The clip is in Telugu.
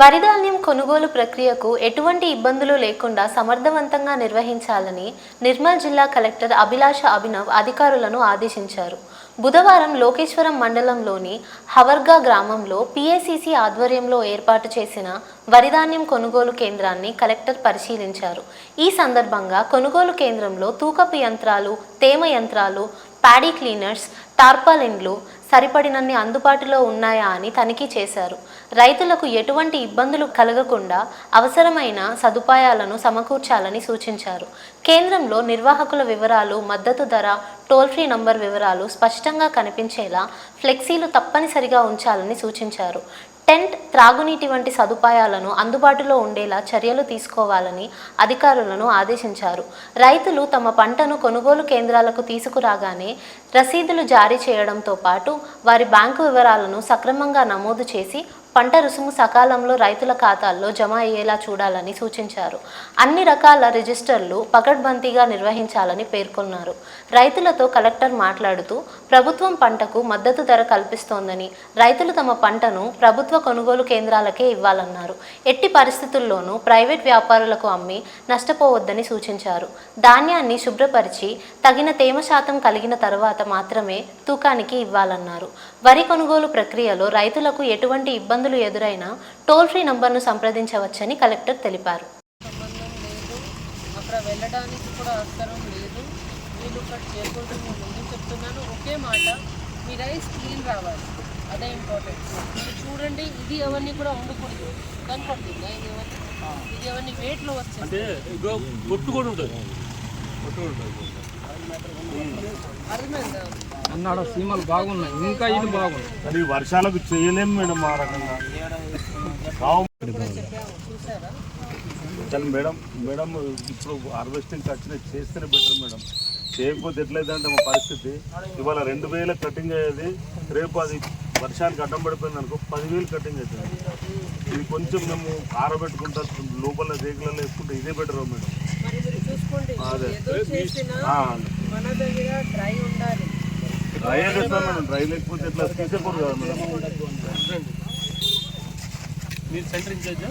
వరిధాన్యం కొనుగోలు ప్రక్రియకు ఎటువంటి ఇబ్బందులు లేకుండా సమర్థవంతంగా నిర్వహించాలని నిర్మల్ జిల్లా కలెక్టర్ అభిలాష అభినవ్ అధికారులను ఆదేశించారు. బుధవారం లోకేశ్వరం మండలంలోని హవర్గా గ్రామంలో పిఏసిసి ఆధ్వర్యంలో ఏర్పాటు చేసిన వరిధాన్యం కొనుగోలు కేంద్రాన్ని కలెక్టర్ పరిశీలించారు. ఈ సందర్భంగా కొనుగోలు కేంద్రంలో తూకపు యంత్రాలు తేమ యంత్రాలు ప్యాడీ క్లీనర్స్ టార్పాలిన్లు సరిపడినన్ని అందుబాటులో ఉన్నాయా అని తనిఖీ చేశారు. రైతులకు ఎటువంటి ఇబ్బందులు కలగకుండా అవసరమైన సదుపాయాలను సమకూర్చాలని సూచించారు. కేంద్రంలో నిర్వాహకుల వివరాలు మద్దతు ధర టోల్ ఫ్రీ నంబర్ వివరాలు స్పష్టంగా కనిపించేలా ఫ్లెక్సీలు తప్పనిసరిగా ఉంచాలని సూచించారు. టెంట్ త్రాగునీటి వంటి సదుపాయాలను అందుబాటులో ఉండేలా చర్యలు తీసుకోవాలని అధికారులను ఆదేశించారు. రైతులు తమ పంటను కొనుగోలు కేంద్రాలకు తీసుకురాగానే రసీదులు జారీ చేయడంతో పాటు వారి బ్యాంకు వివరాలను సక్రమంగా నమోదు చేసి పంట రుసుము సకాలంలో రైతుల ఖాతాల్లో జమ అయ్యేలా చూడాలని సూచించారు. అన్ని రకాల రిజిస్టర్లు పకడ్బందీగా నిర్వహించాలని పేర్కొన్నారు. రైతులతో కలెక్టర్ మాట్లాడుతూ ప్రభుత్వం పంటకు మద్దతు ధర కల్పిస్తోందని రైతులు తమ పంటను ప్రభుత్వ కొనుగోలు కేంద్రాలకే ఇవ్వాలన్నారు. ఎట్టి పరిస్థితుల్లోనూ ప్రైవేట్ వ్యాపారులకు అమ్మి నష్టపోవద్దని సూచించారు. ధాన్యాన్ని శుభ్రపరిచి తగిన తేమ శాతం కలిగిన తర్వాత మాత్రమే తూకానికి ఇవ్వాలన్నారు. వరి కొనుగోలు ప్రక్రియలో రైతులకు ఎటువంటి ఇబ్బంది ఇబ్బందులు ఎదురైనా టోల్ ఫ్రీ నంబర్ను సంప్రదించవచ్చని కలెక్టర్ తెలిపారు. సంబంధం లేదు అక్కడ వెళ్ళడానికి కూడా అవసరం లేదు. వీళ్ళు ఇక్కడ ముందు చెప్తున్నాను. ఒకే మాట మీ రైస్ క్లీన్ రావాలి. అదే ఇంపార్టెంట్ మీరు చూడండి ఇది ఎవరిని కూడా ఉండకూడదు కనపడుతుందా? ఇది ఎవరిని? ఇది ఎవరిని వెయిట్లో వస్తుంది పొట్టు కూడా ఉంటుంది. ఉంటుంది. అన్నాడు సీమలు బాగున్నాయి ఇంకా ఇది బాగున్నాయి. అది వర్షాలకు చేయలేము మేడం ఆ రకంగా. మేడం మేడం ఇప్పుడు హార్వెస్టింగ్ వచ్చిన చేస్తేనే బెటర్ మేడం. చేయకపోతే ఎట్లయితే మా పరిస్థితి. ఇవాళ రెండు వేల కటింగ్ అయ్యేది రేపు అది వర్షానికి అడ్డం పడిపోయింది అనుకో పదివేలు కటింగ్ అవుతుంది. ఇది కొంచెం మేము ఆరబెట్టుకుంటా లోపల రేగులలో వేసుకుంటే ఇదే బెటర్ మేడం. మరి మీరు చూసుకోండి అదే. మన దగ్గర డ్రై ఉండాలి. డ్రై చేస్తాం మేడం డ్రై లేకపోతే ఎట్లా? తీసేకూడదు కదా మేడం. మీరు సెంటర్ ఇన్ఛార్జా?